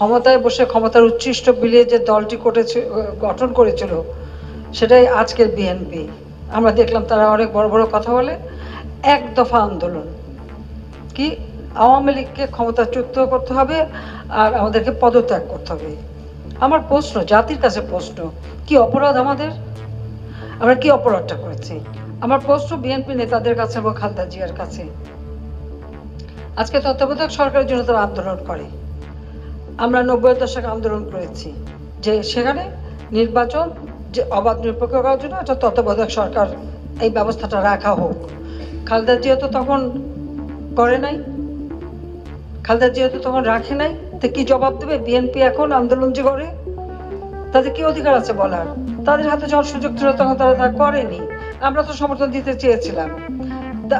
ক্ষমতায় বসে ক্ষমতার উচ্ছিষ্ট বিলিয়ে যে দলটি করেছে গঠন করেছিল, সেটাই আজকের বিএনপি। আমরা দেখলাম তারা অনেক বড় বড় কথা বলে, এক দফা আন্দোলন। কি? আওয়ামী লীগকে ক্ষমতাচ্যুত করতে হবে আর আমাদেরকে পদত্যাগ করতে হবে। আমার প্রশ্ন, জাতির কাছে প্রশ্ন, কি অপরাধ আমাদের? আমরা কি অপরাধটা করেছি? আমার প্রশ্ন বিএনপি নেতাদের কাছে এবং খালেদা জিয়ার কাছে। আজকে তত্ত্বাবধায়ক সরকারের জন্য তারা আন্দোলন করে। আমরা নব্বই দশকে আন্দোলন করেছি। যে সেখানে নির্বাচন যে অবাধ নিরপেক্ষ করার জন্য একটা তত্ত্বাবধায়ক সরকার এই ব্যবস্থাটা রাখা হোক। খালেদা জিয়া তো তখন করে নাই। খালেদা জিয়া তো তখন রাখে নাই। তো কি জবাব দেবে? বিএনপি এখন আন্দোলন যে করে তাদের কি অধিকার আছে বলার? তাদের হাতে যখন সুযোগ ছিল, তখন তারা তা করেনি। আমরা তো সমর্থন দিতে চেয়েছিলাম।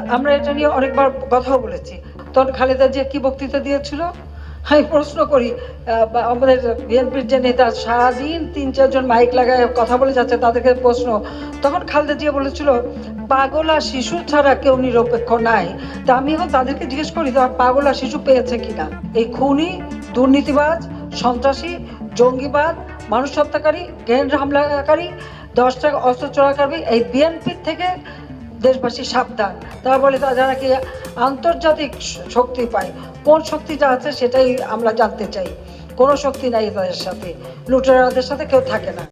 আমরা এটা নিয়ে অনেকবার কথাও বলেছি। তখন খালেদা জিয়া কি বক্তৃতা দিয়েছিল? আমি প্রশ্ন করি আমাদের বিএনপির যে নেতা সারাদিন তিন, চারজন মাইক লাগায় কথা বলে যাচ্ছে, তাদেরকে প্রশ্ন। তখন খালেদা জিয়া বলেছিল, পাগলা শিশু ছাড়া কেউ নিরপেক্ষ নাই। তা আমি এখন তাদেরকে জিজ্ঞেস করি, তারা পাগলা শিশু পেয়েছে কিনা? এই খুনি, দুর্নীতিবাজ, সন্ত্রাসী, জঙ্গিবাদ, মানুষ হত্যাকারী গ্রেনেড হামলাকারী, দশ টাকা অস্ত্র চোরাকারী, এই বিএনপির থেকে দেশবাসী সাবধান। তারা বলে, তারা নাকি আন্তর্জাতিক শক্তি পায়। কোন শক্তিটা আছে সেটাই আমরা জানতে চাই। কোনো শক্তি নাই তাদের সাথে। লুটেরাদের সাথে কেউ থাকে না।